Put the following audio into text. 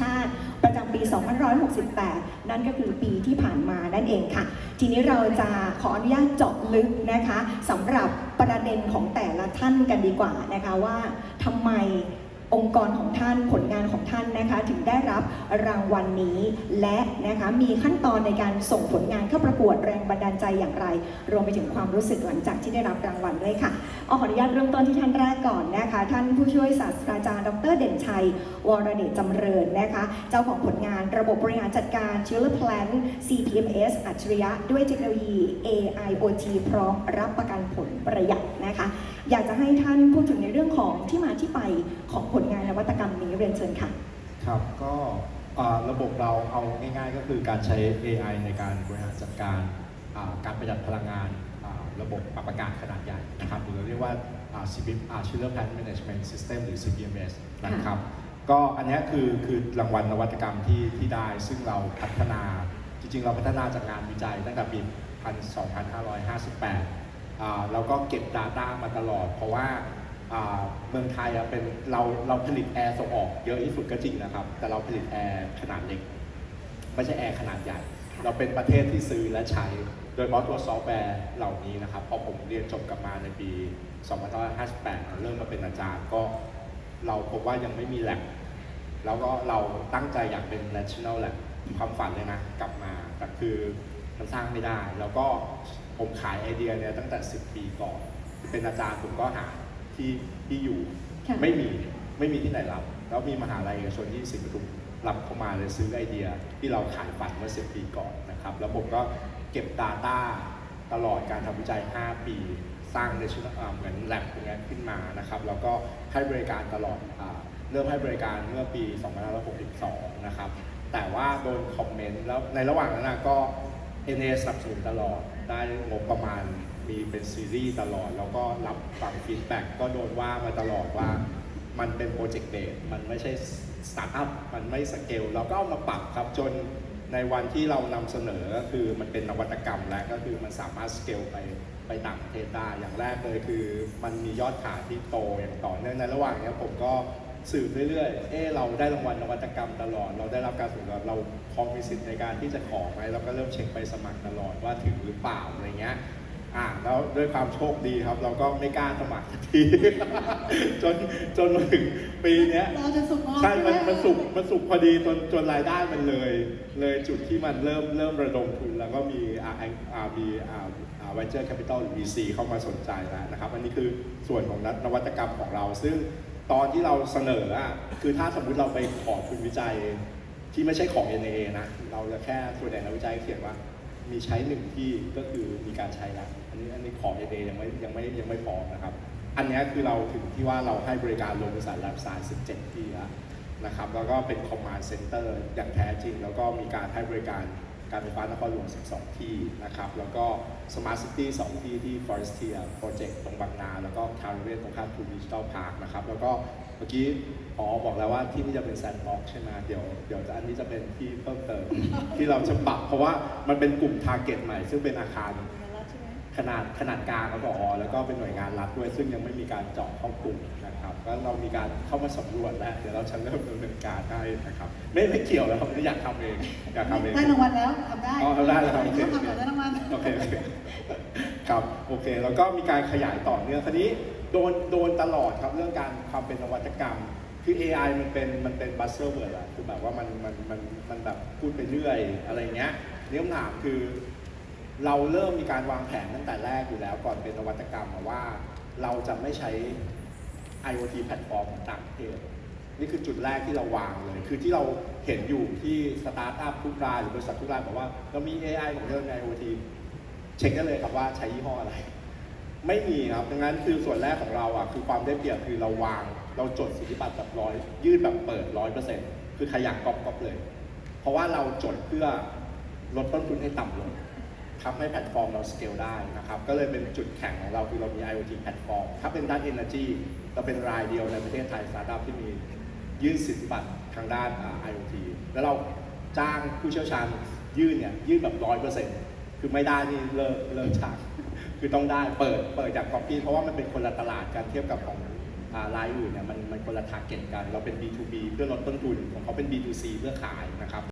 ชาติ ประจำปี 2568 นั่นก็คือปีที่ผ่านมานั่นเองค่ะ ทีนี้เราจะขออนุญาตเจาะลึกนะคะสำหรับประเด็นของแต่ละท่านกันดีกว่านะคะว่าทำไมองค์กรของท่านผลงานของท่านนะคะ ถึงได้รับรางวัลนนี้และนะคะมีขั้นตอนในการส่งผลงานเข้าประกวดแรงบันดาลใจอย่างไร รวมไปถึงความรู้สึกหลังจากที่ได้รับรางวัลด้วยค่ะเอาขออนุญาตเริ่มต้นที่ท่านแรกก่อนนะคะ ท่านผู้ช่วยศาสตราจารย์ดร เด่นชัย วรเดชจำเริญนะคะ เจ้าของผลงานระบบบริหารจัดการ Chiller Plan CPMS อัจฉริยะ ด้วยเทคโนโลยี AIoT พร้อมรับประกันผลประหยัดนะคะ อยากจะให้ท่านพูดถึงในเรื่องของที่มาที่ไปของผลงานนวัตกรรมนี้เรียนเชิญค่ะ ครับก็ระบบเราเอาง่าย ๆ ก็คือการใช้ AI ในการบริหารจัดการการประหยัดพลังงานระบบปรับอากาศขนาดใหญ่นะครับหรือเรียกว่า อ่า CPM อ่า Chiller Plant Management System หรือ CPMS นะครับ ก็อันเนี้ยคือคือรางวัลนวัตกรรมที่ที่ได้ ซึ่งเราพัฒนาจริง ๆ เราพัฒนาจากงานวิจัยตั้งแต่ปี 2558อ่าเราก็เก็บ Data มาตลอด เพราะว่าอ่าเมืองไทยอะเป็นเราเราผลิตแอร์ส่งออกเยอะที่สุดก็จริงนะครับ แต่เราผลิตแอร์ขนาดเล็ก ไม่ใช่แอร์ขนาดใหญ่ เราเป็นประเทศที่ซื้อและใช้ โดยเฉพาะตัวซอฟต์แวร์เหล่านี้นะครับ พอผมเรียนจบกลับมาในปี2558 เริ่มมาเป็นอาจารย์ก็เราพบว่ายังไม่มีแลบแล้วก็เราตั้งใจอยากเป็น national lab ความฝันเลยนะกลับมาแต่คือมันสร้างไม่ได้ แล้วก็ผมขายไอเดียเนี่ยตั้งแต่ 10 ปีก่อน เป็นอาจารย์ผมก็หาที่ที่อยู่ค่ะไม่มีไม่มีที่ไหนรับ แล้วมีมหาลัยเอกชนที่สิงห์ปทุมรับเข้ามาเลยซื้อไอเดียที่เราขายฝันเมื่อ10 ปีก่อนนะครับ แล้วผมก็เก็บ Data ตลอดการทำวิจัย 5 ปีสร้างในชุดอ่าเหมือนแลบตรงนี้ขึ้นมานะครับ แล้วก็ให้บริการตลอดอเริ่มให้บริการเมื่อปี 2562 นะครับ แต่ว่าโดนคอมเมนต์แล้วในระหว่างนั้นก็ NA สนับสนุนตลอด ได้งบประมาณมีเป็นซีรีส์ตลอด แล้วก็รับฟังฟีดแบ็กก็โดนว่ามาตลอดว่า มันเป็นโปรเจกต์เบสมันไม่ใช่สตาร์ทอัพมันไม่สเกลเราก็เอามาปรับครับจนในวันที่เรานำเสนอก็คือมันเป็นนวัตกรรมแล้วก็คือมันสามารถสเกลไปไปต่างประเทศได้อย่างแรกเลยคือ มันมียอดขายที่โตอย่างต่อเนื่องในระหว่างนี้ผมก็สืบเรื่อยๆ เออเราได้รางวัลนวัตกรรมตลอด เราได้รับการสนับสนุนเราพอมีสิทธิ์ในการที่จะขอไหมเราก็เริ่มเช็คไปสมัครตลอดว่าถึงหรือเปล่าอะไรเงี้ย อ่าแล้วด้วยความโชคดีครับ เราก็ไม่กล้าสมัครสักที จนจนมาถึงปีเนี้ยรอจนสุกงอมใช่ มันไหมันสุก มันสุกพอดีจน จนรายได้มันเลย เลยจุดที่มันเริ่ม เริ่มระดมทุน แล้วก็มีอ่าอ่ามีอ่าอ่า venture capital หรือ VC เข้ามาสนใจแล้วนะครับ อันนี้คือส่วนของนวัตกรรมของเรา ซึ่งตอนที่เราเสนออะ คือถ้าสมมุติเราไปขอทุนวิจัย ที่ไม่ใช่ของ NAA นะ เราจะแค่ตัวแทนนักวิจัยเขียนว่า มีใช้หนึ่งที่ก็คือมีการใช้แล้วอันนี้อันนี้ของ NAA ยังไม่ยังไม่ยังไม่พอนะครับ อันนี้คือเราถึงที่ว่าเราให้บริการโรงพยาบาลรับสาย17 ที่แล้วนะครับแล้วก็เป็น command center อย่างแท้จริง แล้วก็มีการให้บริการการไฟฟ้านครหลวง 12 ที่นะครับ แล้วก็ smart city 2 ที่ที่ forestia project ตรงบางนา แล้วก็ทาวเวตรงข้ามทูดิจิทัลพาร์คนะครับ แล้วก็ เมื่อกี้อ๋อบอกแล้วว่าที่นี่จะเป็นแซนด์บ็อกใช่ไหมเดี๋ยวเดี๋ยวจะอันนี้จะเป็นที่เพิ่มเติม ที่เราจะปรับเพราะว่ามันเป็นกลุ่มทาร์เก็ตใหม่ ซึ่งเป็นอาคาร ขนาดขนาดกลางแล้วก็อ๋อแล้วก็เป็นหน่วยงานรัฐด้วย ซึ่งยังไม่มีการเจาะเข้ากลุ่มนะครับก็เรามีการเข้ามาสำรวจแล้วเดี๋ยวเราจะเริ่มดำเนินการได้นะครับ ไม่ไม่เกี่ยวแล้วครับไม่ได้อยากทำเองอยากทำเอง ได้รางวัลแล้วทำได้อ๋อทำได้แล้วครับโอเค ต้องทำก่อนได้รางวัลโอเคโอเคครับโอเค แล้วก็มีการขยายต่อเนื่องคราวนี้โดนโดนตลอดครับเรื่องการความเป็นนวัตกรรม คือ AI มันเป็นมันเป็นบัสเซอร์เวิร์ดอะคือแบบว่ามันมันมันมันแบบพูดไปเรื่อยอะไรเงี้ยเรื่องถามคือ เราเริ่มมีการวางแผนตั้งแต่แรกอยู่แล้วก่อนเป็นนวัตกรรมว่าเราจะไม่ใช้ IoT แพลตฟอร์มต่างประเทศนี่คือจุดแรกที่เราวางเลย คือที่เราเห็นอยู่ที่สตาร์ทอัพทุกรายหรือบริษัททุกรายบอกว่าเรามี AI ของเราใน IoT เช็คได้เลยครับว่าใช้ยี่ห้ออะไร ไม่มีครับดังนั้นคือส่วนแรกของเราอะคือความได้เปรียบคือเราวาง เราจดสิทธิบัตรแบบร้อยยื่นแบบเปิดร้อยเปอร์เซ็นต์คือใครอยากก๊อปก๊อปเลย เพราะว่าเราจดเพื่อลดต้นทุนให้ต่ำลง ทำให้แพลตฟอร์มเราสเกลได้นะครับ ก็เลยเป็นจุดแข็งของเราคือเรามี IoT แพลตฟอร์ม ถ้าเป็นด้าน Energy เราเป็นรายเดียวในประเทศไทยสตาร์ทอัพที่มียื่นสิทธิบัตรทางด้าน IoT แล้วเราจ้างผู้เชี่ยวชาญยื่นเนี่ยยื่นแบบร้อยเปอร์เซ็นต์คือไม่ได้นี่เลิกเลิกฉากคือต้องได้เปิดเปิดจาก Copy เพราะว่ามันเป็นคนละตลาดกันเทียบกับของรายอื่นเนี่ยมันมันคนละทาร์เก็ตกัน เราเป็น B2B เพื่อลดต้นทุนของเขาเป็น B2C เพื่อขายนะครับ